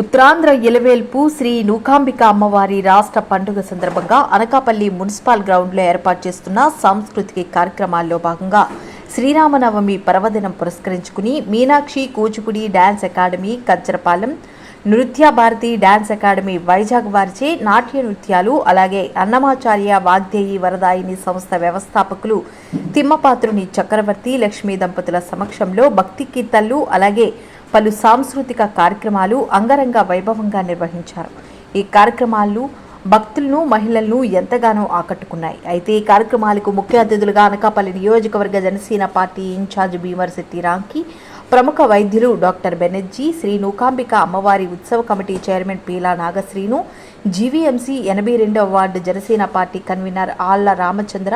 ఉత్తరాంధ్ర ఇలవేల్పు శ్రీ నూకాంబిక అమ్మవారి రాష్ట్ర పండుగ సందర్భంగా అనకాపల్లి మున్సిపల్ గ్రౌండ్లో ఏర్పాటు చేస్తున్న సాంస్కృతిక కార్యక్రమాల్లో భాగంగా శ్రీరామనవమి పర్వదినం పురస్కరించుకుని Meenakshi Kuchipudi dance academy Kacharapalem Nritya Bharati dance academy Vizag వారిచే నాట్య నృత్యాలు అలాగే అన్నమాచార్య వాగ్దేయి వరదాయిని సంస్థ వ్యవస్థాపకులు తిమ్మపాత్రుని చక్రవర్తి లక్ష్మీ దంపతుల సమక్షంలో భక్తి కీర్తనలు అలాగే పలు సాంస్కృతిక కార్యక్రమాలు అంగరంగ వైభవంగా నిర్వహించారు. ఈ కార్యక్రమాలు భక్తులను మహిళలను ఎంతగానో ఆకట్టుకున్నాయి. అయితే ఈ కార్యక్రమాలకు ముఖ్య అతిథులుగా అనకాపల్లి నియోజకవర్గ జనసేన పార్టీ ఇన్ఛార్జ్ భీమర్శెట్టి రాంకి ప్రముఖ వైద్యులు డాక్టర్ బెనర్జీ శ్రీ నూకాంబిక అమ్మవారి ఉత్సవ committee chairman Peela Nagasrinu GVMC ఎనభై రెండవ వార్డు జనసేన పార్టీ కన్వీనర్ ఆళ్ళ రామచంద్ర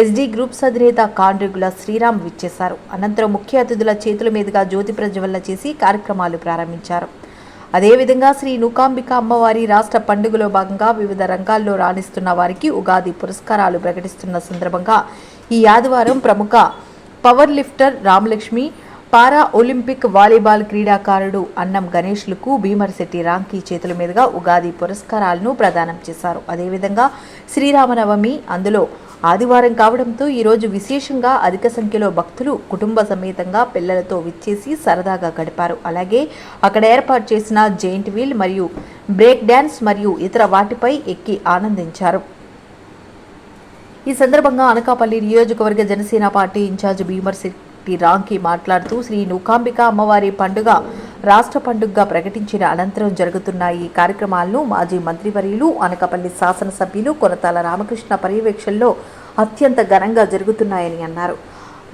ఎస్డీ గ్రూప్స్ అధినేత కాండ్రిగుల శ్రీరామ్ విచ్చేశారు. అనంతరం ముఖ్య అతిథుల చేతుల మీదుగా జ్యోతి ప్రజ్వలన చేసి కార్యక్రమాలు ప్రారంభించారు. అదేవిధంగా శ్రీ నూకాంబిక అమ్మవారి రాష్ట్ర పండుగలో భాగంగా వివిధ రంగాల్లో రాణిస్తున్న వారికి ఉగాది పురస్కారాలు ప్రకటిస్తున్న సందర్భంగా ఈ ఆదివారం ప్రముఖ power lifter Ramalakshmi para Olympic volleyball క్రీడాకారుడు అన్నం గణేష్లకు భీమర్శెట్టి రాంకీ చేతుల మీదుగా ఉగాది పురస్కారాలను ప్రదానం చేశారు. అదేవిధంగా శ్రీరామనవమి అందులో ఆదివారం కావడంతో ఈరోజు విశేషంగా అధిక సంఖ్యలో భక్తులు కుటుంబ సమేతంగా పిల్లలతో విచ్చేసి సరదాగా గడిపారు. అలాగే అక్కడ ఏర్పాటు చేసిన జెయింట్ వీల్ మరియు బ్రేక్ డ్యాన్స్ మరియు ఇతర వాటిపై ఎక్కి ఆనందించారు. ఈ సందర్భంగా అనకాపల్లి నియోజకవర్గ Janasena party incharge T Ramki మాట్లాడుతూ శ్రీ నూకాంబిక అమ్మవారి పండుగ రాష్ట్ర పండుగగా ప్రకటించిన అనంతరం జరుగుతున్న ఈ కార్యక్రమాలను మాజీ మంత్రివర్యులు అనకపల్లి శాసనసభ్యులు కొనతాల రామకృష్ణ పర్యవేక్షణలో అత్యంత ఘనంగా జరుగుతున్నాయని అన్నారు.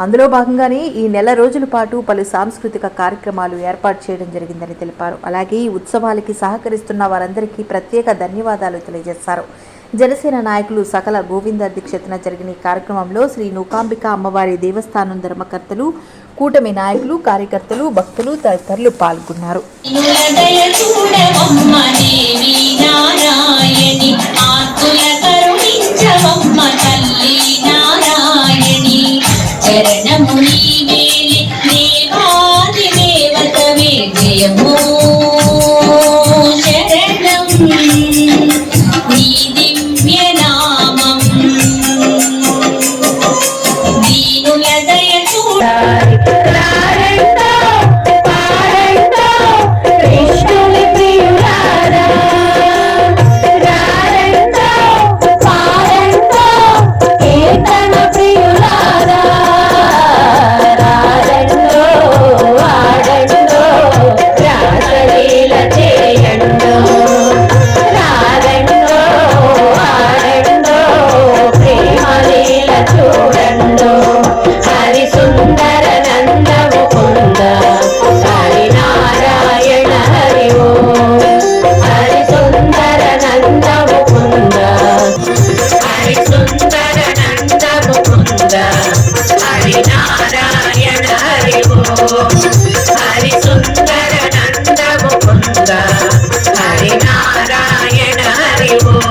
అందులో భాగంగానే ఈ నెల రోజుల పాటు పలు సాంస్కృతిక కార్యక్రమాలు ఏర్పాటు చేయడం జరిగిందని తెలిపారు. అలాగే ఈ ఉత్సవాలకి సహకరిస్తున్న వారందరికీ ప్రత్యేక ధన్యవాదాలు తెలియజేశారు. జనసేన నాయకులు సకల గోవింద అధ్యక్షతన జరిగిన ఈ కార్యక్రమంలో శ్రీ నూకాంబిక అమ్మవారి దేవస్థానం ధర్మకర్తలు కూటమి నాయకులు కార్యకర్తలు భక్తులు తదితరులు పాల్గొన్నారు. నిలదయ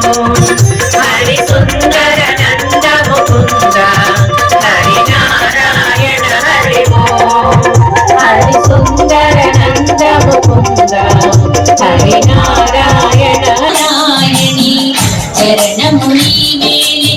హరి సుందర నందము కుంద హరి నారాయణ హరి హరి సుందర హరి నారాయణ నారాయణి చరణముని నీవేలి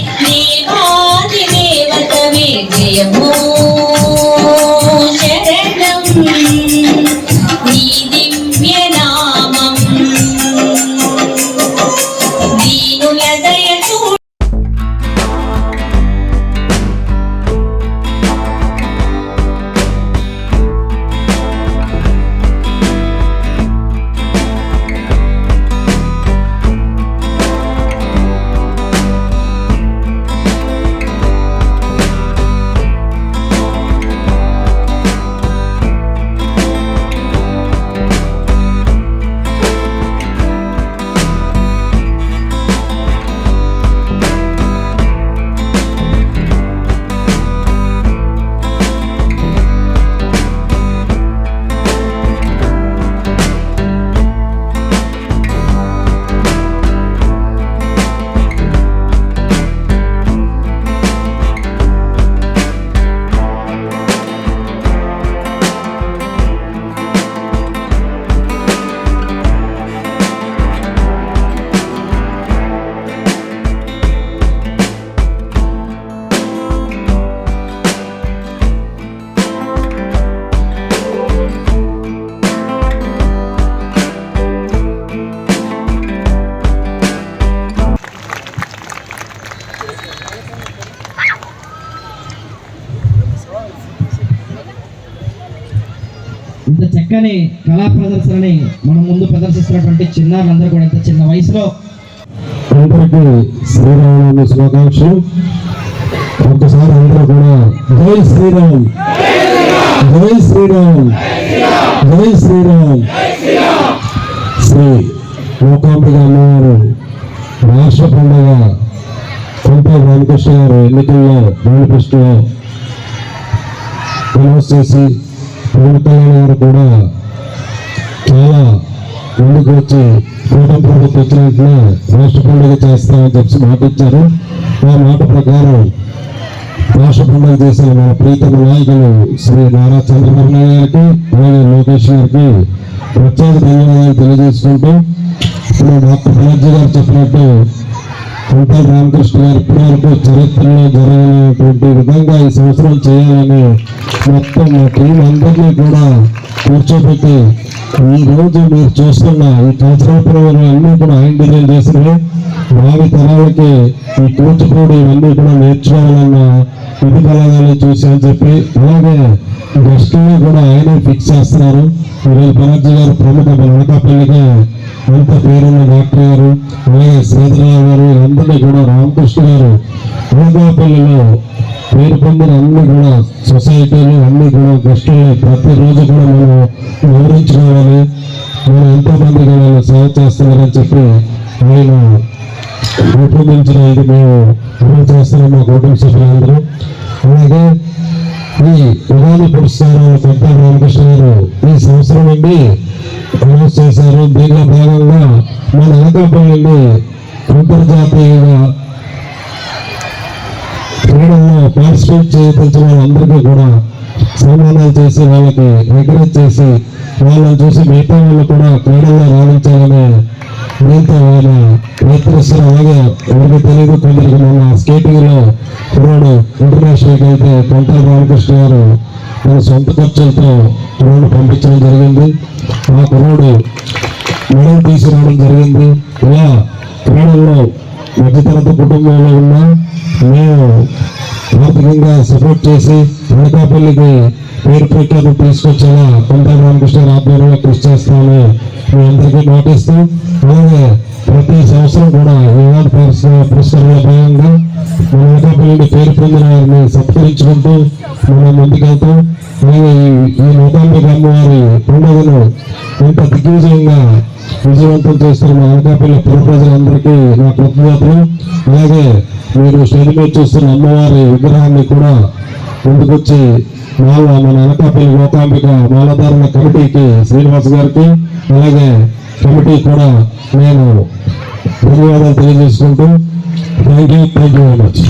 చక్కని కళా ప్రదర్శనని మనం ముందు ప్రదర్శిస్తున్నటువంటి చిన్నారులందరూ కూడా ఇంత చిన్న వయసులో అందరికీ శ్రీరామ శుభాకాంక్షలు. ఒక్కసారి అందరూ కూడా జై శ్రీరామ్ జై శ్రీరామ్ జై శ్రీరామ్. శ్రీ లోకాంబిక అమ్మవారు రాష్ట్ర పండుగ కొంత రామకృష్ణ గారు ఎన్నికల్లో మేనిఫెస్టో అనౌన్స్ చేసి పవన్ కళ్యాణ్ గారు కూడా చాలా ముందుకు వచ్చి కూటమి ప్రభుత్వం వచ్చిన వెంటనే రాష్ట్ర పండుగ చేస్తామని చెప్పి మాట ఇచ్చారు ఆ మాట ప్రకారం రాష్ట్ర పండుగ చేసిన మన ప్రీతమ నాయకులు శ్రీ నారా చంద్రబాబు నాయుడు గారికి అలాగే లోకేష్ గారికి ప్రత్యేక ధన్యవాదాలు తెలియజేసుకుంటూ ఇప్పుడు డాక్టర్ బాలాజీ గారు చెప్పినట్టు కొంటా రామకృష్ణ గారి ఇప్పటి చరిత్రలో జరగనటువంటి విధంగా ఈ సంవత్సరం చేయాలని మొత్తం మా టీం అందరినీ కూడా కూర్చోబెట్టి ఈ రోజు మీరు చూస్తున్న ఈ కల్చరల్ అన్నీ కూడా ఆయన డిజైన్ చేసినవి. భావి తరాలకి ఈ కూచిపూడి ఇవన్నీ కూడా నేర్చుకోవాలన్న ఇది కలగాలని చూసి అని చెప్పి అలాగే గెస్ట్ని కూడా ఆయనే ఫిక్స్ చేస్తున్నారు. ఈరోజు బెనర్జీ గారు ప్రముఖ అనకాపల్లికి అంత పేరున్న డాక్టర్ గారు అలాగే శ్రీధరరావు గారు అందరినీ కూడా రామకృష్ణ గారు అనకాపల్లిలో పేరు పొందిన అన్ని కూడా సొసైటీలు అన్ని కూడా గెస్టుల్ని ప్రతిరోజు కూడా మనం వివరించుకోవాలి. మనం ఎంతో మందికి వాళ్ళు సేవ చేస్తున్నారని చెప్పి ఆయన రూపొందించిన ఇది మేము అమలు చేస్తున్నాం మా కుటుంబ సభ్యులందరూ. అలాగే ఈ ప్రధాన పురస్కారం పెద్ద రామకృష్ణ గారు ఈ సంవత్సరం నుండి అనౌన్స్ చేశారు దీనిలో భాగంగా మన అనకాపల్లిని అంతర్జాతీయంగా క్రీడల్లో పార్టిసిపేట్ చేయించిన వాళ్ళందరికీ కూడా సన్మానాలు చేసి వాళ్ళకి ఎంకరేజ్ చేసి వాళ్ళని చూసి మిగతా వాళ్ళు కూడా క్రీడల్లో రాణించాలని మిగతా వాళ్ళ ప్రయత్నిస్తారు అలాగే ఎవరికి తెలియదు కొందరికి మన స్కేటింగ్లో కుర్రాడు ఇంటర్నేషనల్కి అయితే కొంత రామకృష్ణ గారు మన సొంత ఖర్చులతో కుర్రాడు పంపించడం జరిగింది. ఆ కుర్రాడు మెడల్ తీసుకురావడం జరిగింది. ఇలా క్రీడల్లో మధ్యతరగతి కుటుంబంలో ఉన్న మేము ఆర్థికంగా సపోర్ట్ చేసి అనకాపల్లికి పేరు ప్రఖ్యాతం తీసుకొచ్చేలా కొండ రామకృష్ణ ఆధ్వర్యంలో కృషి చేస్తామని మీ అందరికీ నోటిస్తూ అలాగే ప్రతి సంవత్సరం కూడా ఈనాడు అవార్డు పురస్కారంలో భాగంగా మన అనకాపల్లి పేరు పొందిన వారిని సత్కరించుకుంటూ మనం ముందుకెళ్తాం అలాగే ఈ- ఈ నూతాంబిక అమ్మవారి పండుగను ఇంత దిగ్విజయంగా విజయవంతం చేస్తున్న మా అనకాపల్లి పుర ప్రజలందరికీ నా కృతజ్ఞతలు. అలాగే మీరు స్టేజ్ మీద చూస్తున్న అమ్మవారి విగ్రహాన్ని కూడా ముందుకొచ్చి మాల మన అనకాపల్లి గోతాంబిక మాలధారణ కమిటీకి శ్రీనివాస్ గారికి అలాగే కమిటీ కూడా నేను ధన్యవాదాలు తెలియజేసుకుంటూ thank you thank you very much